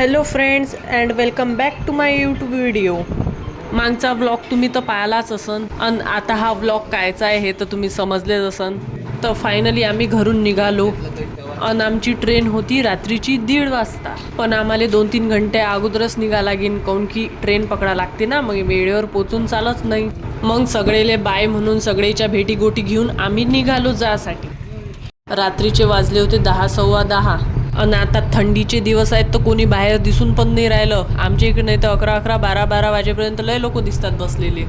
Hello friends and welcome back to my YouTube video मागचा vlog तुम्ही तर पाहिलाच असन. आणि आता हा व्लॉग कायचा आहे हे तर तुम्ही समजलेच असन. तर फायनली आम्ही घरून निघालो. आणि आमची ट्रेन होती रात्रीची दीड वाजता. पण आम्हाला दोन तीन घंटे अगोदरच निघा लागेन काऊन की ट्रेन पकडा लागते ना मग वेळेवर पोचून चालत नाही. मग सगळेले बाय म्हणून सगळेच्या भेटीगोटी घेऊन आम्ही निघालो जासाठी. रात्रीचे वाजले होते दहा सव्वा दहा. आणि आता थंडीचे दिवस आहेत तर कोणी बाहेर दिसून पण नाही राहिलं. आमच्या इकडे नाही तर अकरा अकरा बारा बारा वाजेपर्यंत लय लोक दिसतात बसलेले.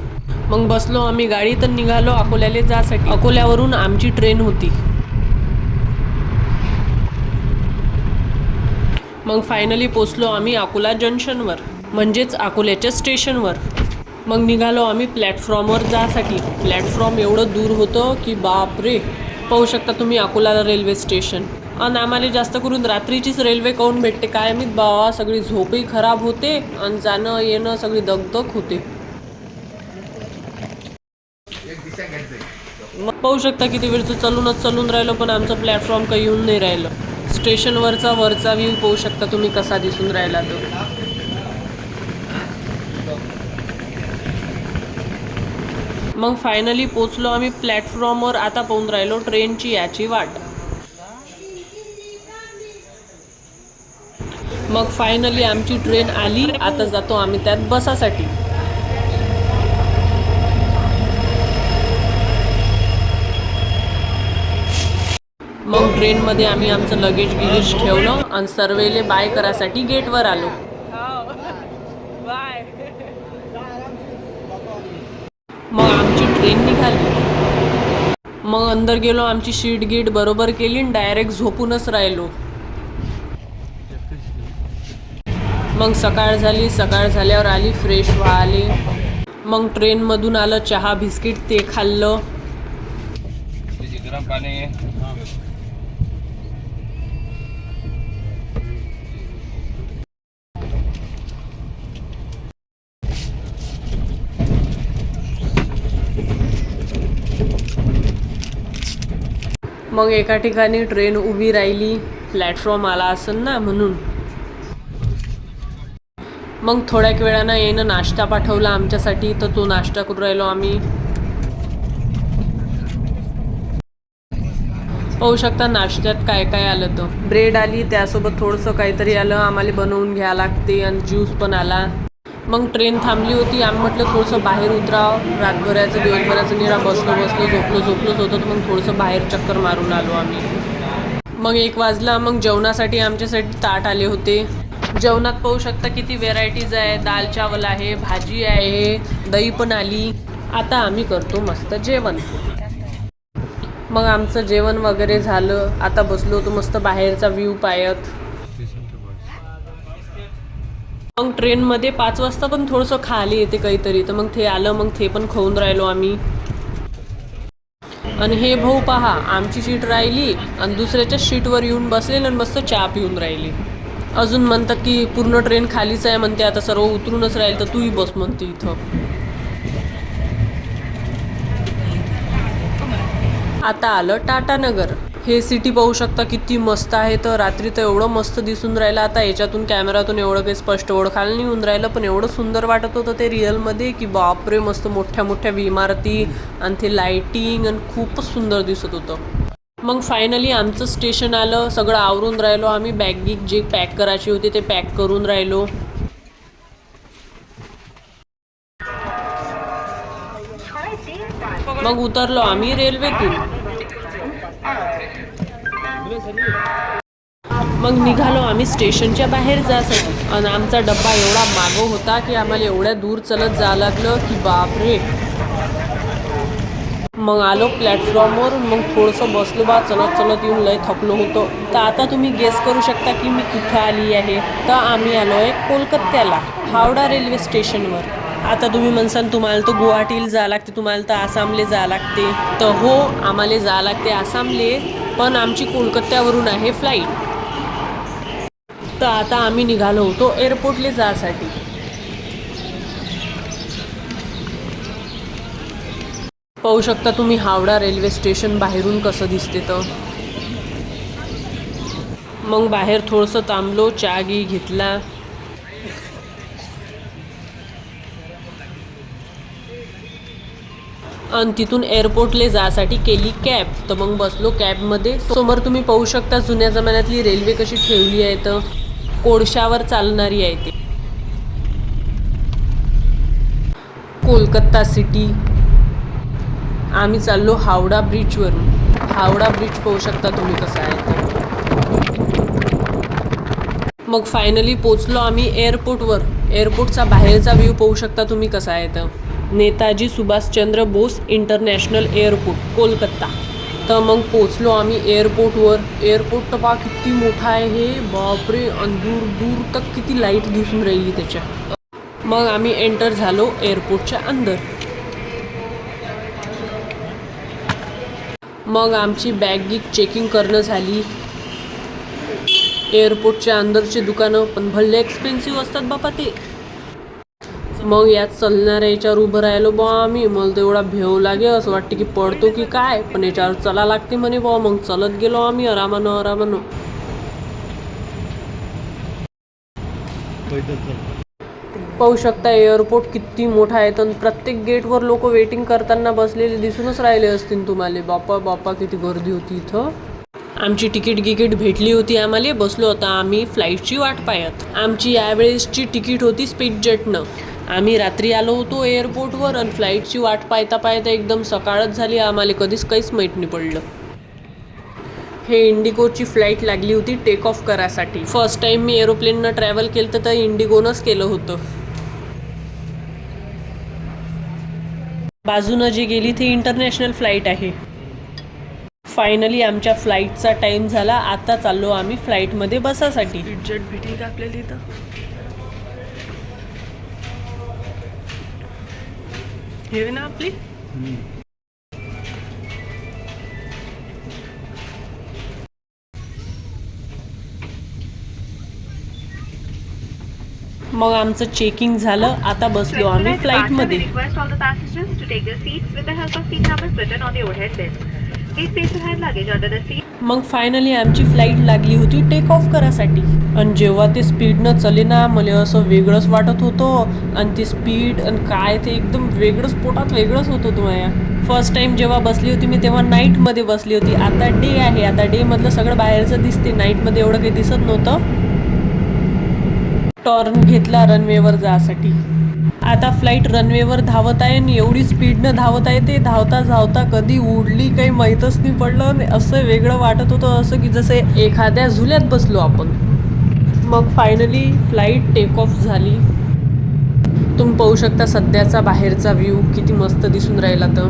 मग बसलो आम्ही गाडी तर निघालो अकोल्याला जासाठी. अकोल्यावरून आमची ट्रेन होती. मग फायनली पोचलो आम्ही अकोला जंक्शनवर म्हणजेच अकोल्याच्या स्टेशनवर. मग निघालो आम्ही प्लॅटफॉर्मवर जासाठी. प्लॅटफॉर्म एवढं दूर होतं की बापरे! पाहू शकता तुम्ही अकोला रेल्वे स्टेशन. आणि आम्हाला जास्त करून रात्रीचीच रेल्वे काऊन भेटते? काय मी बाबा सगळी झोपही खराब होते आणि जाणं येणं सगळी दगदग होते. मग पाहू शकता किती वेळचं चलूनच चलून राहिलो पण आमचं प्लॅटफॉर्म काही येऊन नाही राहिलं. स्टेशनवरचा वरचा व्ह्यू पाहू शकता तुम्ही कसा दिसून राहिला तो. मग फायनली पोचलो आम्ही प्लॅटफॉर्मवर आता पाहून राहिलो ट्रेनची याची वाट. मग फायनली आमची ट्रेन आली. आता जातो आम्ही त्यात बसासाठी. मग ट्रेनमध्ये आम्ही आमचं लगेज गिगेज ठेवलं आणि सर्वेले बाय करासाठी गेटवर आलो. बाय मग आमची ट्रेन निघाली. मग अंदर गेलो आमची शीट गीट बरोबर केली आणि डायरेक्ट झोपूनच राहिलो. मग सकाळ झाली सकाळ झाल्यावर आली फ्रेश व्हाली. मग ट्रेनमधून आलं चहा बिस्किट ते खाल्लं. गरम पाणी मग एका ठिकाणी ट्रेन उभी राहिली प्लॅटफॉर्म आला असेल ना म्हणून. मग थोड्याक वेळानं येणं नाश्ता पाठवला आमच्यासाठी तर तो नाश्ता करून राहिलो आम्ही. पाहू शकता नाश्त्यात काय काय आलं तर. ब्रेड आली त्यासोबत थोडंसं काहीतरी आलं आम्हाला बनवून घ्या लागते आणि ज्यूस पण आला. मग ट्रेन थांबली होती आम्ही म्हटलं थोडंसं बाहेर उतराव. रातभराचं दिवसभराचं निरा बसलो बसलो झोपलो झोपलोच होतो तर मग थोडंसं बाहेर चक्कर मारून आलो आम्ही. मग एक वाजला मग जेवणासाठी आमच्यासाठी ताट आले होते. जेवणात पाहू शकता किती व्हेरायटीज आहे. दाल चावल आहे भाजी आहे दही पण आली. आता आम्ही करतो मस्त जेवण. मग आमचं जेवण वगैरे झालं. आता बसलो होतो मस्त बाहेरचा व्ह्यू पायत मग ट्रेनमध्ये पाच वाजता पण थोडंसं खाली येते काहीतरी. तर मग ते आलं मग ते पण खाऊन राहिलो आम्ही. आणि हे भाऊ पहा आमची सीट राहिली आणि दुसऱ्याच्या सीटवर येऊन बसलेलं आणि मस्त चहा पिऊन राहिली. अजून म्हणतात की पूर्ण ट्रेन खालीच आहे म्हणते आता सर्व उतरूनच राहील तर तूही बस म्हणते इथं. आता आलं टाटानगर हे सिटी पाहू शकता किती मस्त आहे तर रात्री तर एवढं मस्त दिसून राहिलं. आता याच्यातून कॅमेरातून एवढं काही स्पष्ट ओळखायला नाही होऊन राहिलं पण एवढं सुंदर वाटत होतं ते रिअलमध्ये की बापरे मस्त मोठ्या मोठ्या इमारती आणि ते लाईटिंग आणि खूपच सुंदर दिसत होतं. मग फायनली आमचं स्टेशन आलं सगळं आवरून राहिलो. आम्ही बॅगी जे पॅक करायची होती ते पॅक करून राहिलो. मग उतरलो आम्ही रेल्वेतून मग निघालो आम्ही स्टेशनच्या बाहेर जायसाठी. आणि आमचा डब्बा एवढा मागो होता की आम्हाला एवढ्या दूर चलत जावं लागलं की बापरे. मग आलो प्लॅटफॉर्मवर मग थोडंसं बसलो बा चलत चलत येऊन लय थकलो होतो. तर आता तुम्ही गेस करू शकता की मी कुठे आली आहे. तर आम्ही आलो आहे कोलकात्याला हावडा रेल्वे स्टेशनवर आता तुम्ही म्हणसान तुम्हाला तर गुवाहाटीला जावं लागते तुम्हाला तर आसामले जावं लागते. तर हो आम्हाला जावं लागते आसामले पण आमची कोलकात्यावरून आहे फ्लाईट तर आता आम्ही निघालो होतो एअरपोर्टले जासाठी पाहू शकता तुम्ही हावडा रेल्वे स्टेशन बाहेरून कसं दिसते तर. मग बाहेर थोडंसं थांबलो चहा गी घेतला. आणि तिथून एअरपोर्टले जासाठी केली कॅब. तर मग बसलो कॅबमध्ये. समोर तुम्ही पाहू शकता जुन्या जमान्यातली रेल्वे कशी ठेवली आहे तर. कोळशावर चालणारी आहे ती. कोलकत्ता सिटी. आम्ही चाललो हावडा ब्रिजवरून. हावडा ब्रिज पाहू शकता तुम्ही कसा आहे मग फायनली पोचलो आम्ही एअरपोर्टवर एअरपोर्टचा बाहेरचा व्ह्यू पाहू शकता तुम्ही कसा आहे तर नेताजी सुभाषचंद्र बोस इंटरनॅशनल एअरपोर्ट कोलकाता. तर मग पोचलो आम्ही एअरपोर्टवर एअरपोर्ट तर पहा किती मोठा आहे हे. बापरे आणि दूर दूर तक किती लाइट दिसून राहिली त्याच्या. मग आम्ही एंटर झालो एअरपोर्टच्या अंदर. मग आमची बॅग चेकिंग करणं झाली. एअरपोर्टच्या अंदरचे दुकानं पण भल्ले एक्सपेन्सिव्ह असतात बापा ते. मग यात चालणाऱ्या याच्यावर उभं राहिलो बा आम्ही. मला तेवढा भेव लागे असं वाटते की पडतो की काय? पण याच्यावर चला लागते म्हणे बा. मग चलत गेलो आम्ही आरामानं आरामानं. पाहू शकता एअरपोर्ट किती मोठा आहे. तर प्रत्येक गेटवर लोक वेटिंग करताना बसलेले दिसूनच राहिले असतील तुम्हाला. बापा बापा किती गर्दी होती इथं. आमची तिकीट गिकीट भेटली होती आम्हाला. बसलो होता आम्ही फ्लाईटची वाट पाहत. आमची यावेळेसची तिकीट होती स्पीड जेटनं आम्ही रात्री आलो होतो एअरपोर्टवर आणि फ्लाईटची वाट पाहता पाहता एकदम सकाळच झाली. आम्हाला कधीच काहीच माहीत नाही पडलं. हे इंडिगोची फ्लाईट लागली होती टेक ऑफ करायसाठी फर्स्ट टाईम मी एरोप्लेननं ट्रॅव्हल केलं तर इंडिगोनंच केलं होतं. बाजूनं जी गेली ती इंटरनॅशनल फ्लाईट आहे. फायनली आमच्या फ्लाईटचा टाइम झाला. आता चाललो आम्ही फ्लाईटमध्ये बसासाठी. जेट भेटेल का आपल्याला इथं? हे ना आपली? मग आमचं चेकिंग झालं. आता बसलो आम्ही फ्लाईटमध्ये. मग फायनली आमची फ्लाईट लागली होती टेक ऑफ करायसाठी आणि जेव्हा ते स्पीडनं चले ना मला असं वेगळंच वाटत होतं. आणि ते स्पीड आणि काय ते एकदम वेगळंच पोटात वेगळंच होत होतं माया फर्स्ट टाइम जेव्हा बसली होती मी तेव्हा नाईटमध्ये बसली होती. आता डे आहे. आता डे मधलं सगळं बाहेरचं दिसते. नाईटमध्ये एवढं काही दिसत नव्हतं. टॉर्न घेतला रनवेवर जासाठी. आता फ्लाईट रनवेवर धावत आहे आणि एवढी स्पीडनं धावत आहे ते धावता धावता कधी उडली काही माहीतच नाही पडलं आणि असं वेगळं वाटत होतं असं की जसे एखाद्या झुल्यात बसलो आपण. मग फायनली फ्लाईट टेक ऑफ झाली. तुम्ही पाहू शकता सध्याचा बाहेरचा व्ह्यू किती मस्त दिसून राहिला तर.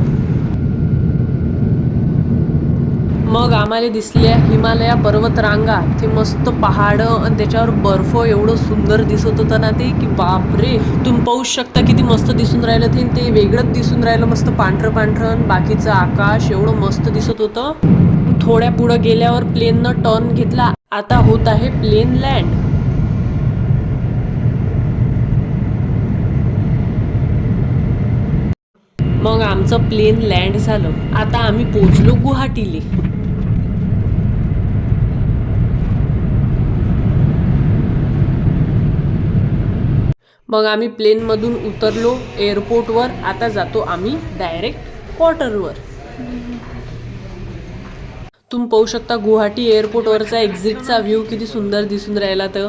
मग आम्हाला दिसल्या हिमालया पर्वतरांगा. ते मस्त पहाडं आणि त्याच्यावर बर्फ एवढं सुंदर दिसत होतं ना ते की बापरे! तुम्ही पाहू शकता किती मस्त दिसून राहिलं ते ते वेगळंच दिसून राहिलं मस्त पांढरं पांढरं आणि बाकीचं आकाश एवढं मस्त दिसत होतं. थोड्या पुढं गेल्यावर प्लेननं टर्न घेतला. आता होत आहे प्लेन लँड मग आमचं प्लेन लँड झालं. आता आम्ही पोचलो गुवाहाटीला. मग आम्ही प्लेनमधून उतरलो एअरपोर्टवर. आता जातो आम्ही डायरेक्ट क्वार्टरवर. तुम्ही पाहू शकता गुवाहाटी एअरपोर्टवरचा एक्झिटचा व्ह्यू किती सुंदर दिसून राहिला तर.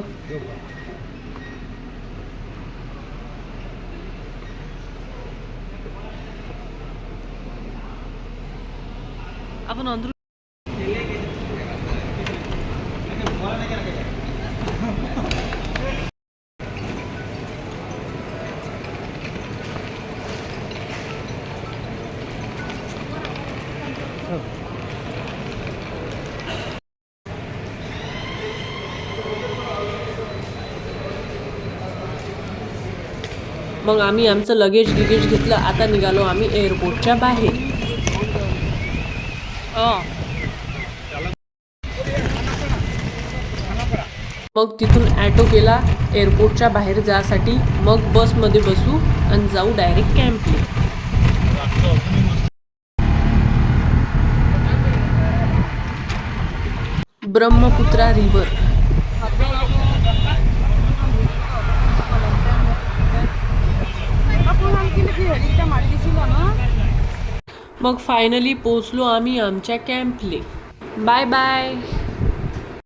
मग आम्ही आमचं लगेज गिगेज घेतलं आता निघालो आम्ही एअरपोर्टच्या बाहेर. मग तिथून ॲटो केला एअरपोर्टच्या बाहेर जासाठी मग बसमध्ये बसू आणि जाऊ डायरेक्ट कॅम्पला ब्रह्मपुत्रा रिव्हर मग फायनली पोचलो आम्ही आमच्या कॅम्पले बाय बाय